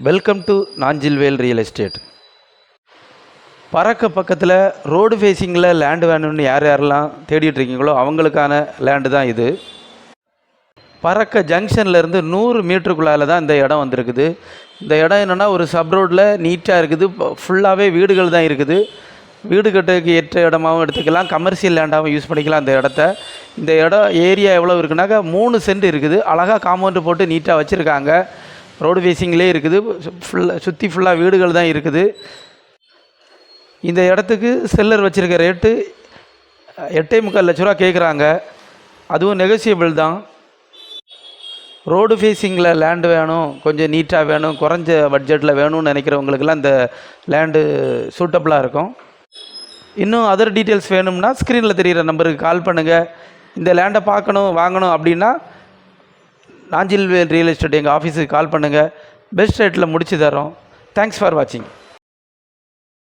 Welcome to Nanjilvel real estate பறக்க பக்கத்தில் road ஃபேஸிங்கில் land வேணும்னு யார் யாரெல்லாம் தேடிட்டுருக்கீங்களோ அவங்களுக்கான லேண்டு தான் இது. பறக்க ஜங்ஷன்லேருந்து நூறு மீட்டருக்குள்ளால தான் இந்த இடம் வந்திருக்குது. இந்த இடம் என்னென்னா ஒரு சப் ரோட்டில் நீட்டாக இருக்குது. ஃபுல்லாகவே வீடுகள் தான் இருக்குது. வீடு கட்டுக்கு ஏற்ற இடமாவும் எடுத்துக்கலாம். கமர்ஷியல் லேண்டாகவும் யூஸ் பண்ணிக்கலாம் இந்த இடத்த. இந்த இடம் ஏரியா எவ்வளோ இருக்குனாக்கா மூணு சென்ட் இருக்குது. அழகாக காம்பவுண்டு போட்டு நீட்டாக வச்சுருக்காங்க. ரோடு ஃபேஸிங்லேயே இருக்குது. ஃபுல்லாக சுற்றி ஃபுல்லாக வீடுகள் தான் இருக்குது. இந்த இடத்துக்கு செல்லர் வச்சுருக்க ரேட்டு எட்டே முக்கால் லட்ச ரூபா கேட்குறாங்க அதுவும் நெகோசியபிள் தான். ரோடு ஃபேஸிங்கில் லேண்டு வேணும் கொஞ்சம் நீட்டாக வேணும் குறைஞ்ச பட்ஜெட்டில் வேணும்னு நினைக்கிறவங்களுக்கெல்லாம் இந்த லேண்டு சூட்டபுளாக இருக்கும். இன்னும் அதர் டீட்டெயில்ஸ் வேணும்னா ஸ்க்ரீனில் தெரிகிற நம்பருக்கு கால் பண்ணுங்கள் இந்த லேண்டை பார்க்கணும் வாங்கணும் அப்படின்னா நாஞ்சில் ரியல் எஸ்டேட் எங்கள் ஆஃபீஸுக்கு கால் பண்ணுங்கள் பெஸ்ட் ரேட்டில் முடித்து தரோம் தேங்க்ஸ் ஃபார் வாட்சிங்